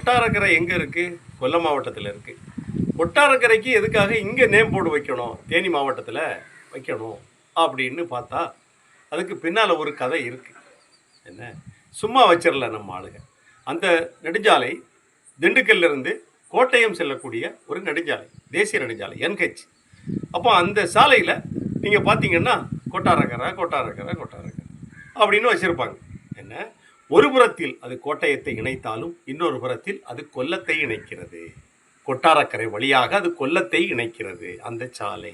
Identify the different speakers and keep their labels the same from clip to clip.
Speaker 1: கொட்டாரக்கரை எங்கே இருக்குது கொல்லம் மாவட்டத்தில் இருக்குது கொட்டாரக்கரைக்கு எதுக்காக இங்கே நேம் போர்டு வைக்கணும்? தேனி மாவட்டத்தில் வைக்கணும் அப்படின்னு பார்த்தா அதுக்கு பின்னால் ஒரு கதை இருக்குது என்ன? சும்மா வச்சிடல நம்ம ஆளுங்க. அந்த நெடுஞ்சாலை திண்டுக்கல்லிருந்து கோட்டயம் செல்லக்கூடிய ஒரு நெடுஞ்சாலை தேசிய நெடுஞ்சாலை என்ஹெச். அப்போ அந்த சாலையில் நீங்கள் பார்த்தீங்கன்னா கொட்டாரக்கரை கொட்டாரக்கரை கொட்டாரக்கரை அப்படின்னு வச்சுருப்பாங்க. என்ன? ஒரு புறத்தில் அது கோட்டயத்தை இணைத்தாலும் இன்னொரு புறத்தில் அது கொல்லத்தை இணைக்கிறது. கொட்டாரக்கரை வழியாக அது கொல்லத்தை இணைக்கிறது அந்த சாலை.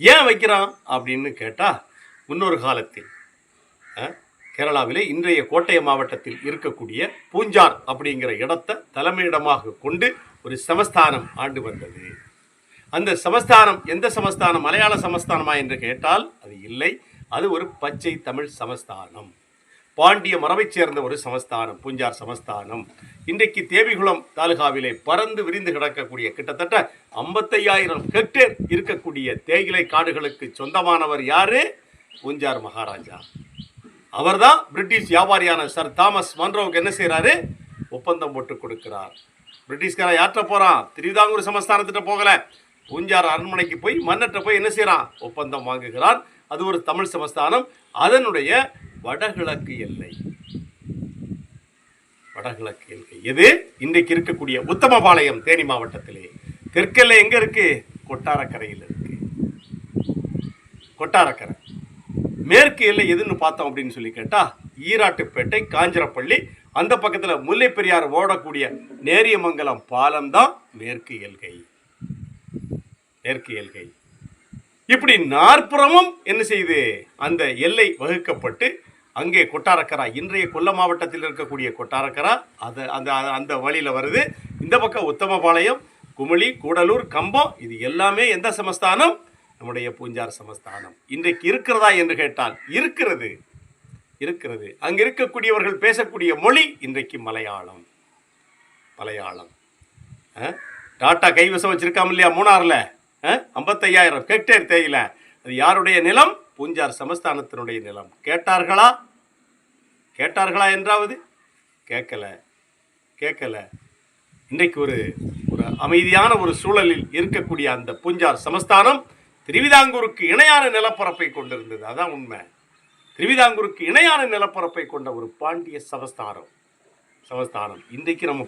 Speaker 1: ஏன் வைக்கிறான் அப்படின்னு கேட்டால் முன்னொரு காலத்தில் கேரளாவிலே இன்றைய கோட்டயம் மாவட்டத்தில் இருக்கக்கூடிய பூஞ்சார் அப்படிங்கிற இடத்தை தலைமையிடமாக கொண்டு ஒரு சமஸ்தானம் ஆண்டு வந்தது. அந்த சமஸ்தானம் எந்த சமஸ்தானம்? மலையாள சமஸ்தானமா என்று கேட்டால் அது இல்லை. அது ஒரு பச்சை தமிழ் சமஸ்தானம். பாண்டிய மரபைச் சேர்ந்த ஒரு சமஸ்தானம் பூஞ்சார் சமஸ்தானம். இன்றைக்கு தேவிகுளம் தாலுகாவிலே பறந்து விரிந்து கிடக்கக்கூடிய கிட்டத்தட்ட ஐம்பத்தையாயிரம் ஹெக்டேர் இருக்கக்கூடிய தேயிலை காடுகளுக்கு சொந்தமானவர் யாரு? பூஞ்சார் மகாராஜா. அவர்தான் பிரிட்டிஷ் வியாபாரியான சர் தாமஸ் மன்ரோவுக்கு என்ன செய்கிறாரு ஒப்பந்தம் போட்டு கொடுக்கிறார். பிரிட்டிஷ்காரன் யார்கிட்ட போகிறான் திருவிதாங்கூர் சமஸ்தானத்திட்ட போகல. பூஞ்சார் அரண்மனைக்கு போய் மன்னர்கிட்ட போய் என்ன செய்கிறான் ஒப்பந்தம் வாங்குகிறார் அது ஒரு தமிழ் சமஸ்தானம். அதனுடைய வடகிழக்கு எல்லை. வடகிழக்கு எல்லை. எது? இன்றைக்கு இருக்கக்கூடிய உத்தமபாளையம் தேனி மாவட்டத்திலே. தெற்கெல்லை எங்க இருக்கு? கொட்டாரக்கரையில் இருக்கு. கொட்டாரக்கரை. மேற்கு எல்லை எதுன்னு பார்த்தோம் அப்படின்னு சொல்லி கேட்டா ஈராட்டுப்பேட்டை காஞ்சிரப்பள்ளி அந்த பக்கத்தில் முல்லை பெரியார் ஓடக்கூடிய நேரியமங்கலம் பாலம் தான் மேற்கு எல்கை மேற்கு எல்கை இப்படி நாற்புறமும் என்ன செய்யுது அந்த எல்லை வகுக்கப்பட்டு அங்கே கொட்டாரக்கரா இன்றைய கொல்லம் மாவட்டத்தில் இருக்கக்கூடிய கொட்டாரக்கரா அது அந்த அந்த வழியில் வருது. இந்த பக்கம் உத்தமபாளையம் குமிளி கூடலூர் கம்பம் இது எல்லாமே எந்த சமஸ்தானம்? நம்முடைய பூஞ்சார் சமஸ்தானம். இன்றைக்கு இருக்கிறதா என்று கேட்டால் இருக்கிறது. இருக்கிறது. அங்கே இருக்கக்கூடியவர்கள் பேசக்கூடிய மொழி இன்றைக்கு மலையாளம். மலையாளம். டாட்டா கைவசம் வச்சிருக்காம இல்லையா மூணாரில் ஐம்பத்தையாயிரம் ஹெக்டேர் தேயில. அது யாருடைய நிலம்? பூஞ்சார் சமஸ்தானத்தினுடைய நிலம். கேட்டார்களா? கேட்டார்களா என்றாவது? கேட்கல. கேட்கல. இன்றைக்கு ஒரு ஒரு அமைதியான ஒரு சூழலில் இருக்கக்கூடிய அந்த பூஞ்சார் சமஸ்தானம் திருவிதாங்கூருக்கு இணையான நிலப்பரப்பை கொண்டிருந்தது. அதான் உண்மை. திருவிதாங்கூருக்கு இணையான நிலப்பரப்பை கொண்ட ஒரு பாண்டிய சமஸ்தானம். சமஸ்தானம். இன்றைக்கு நம்ம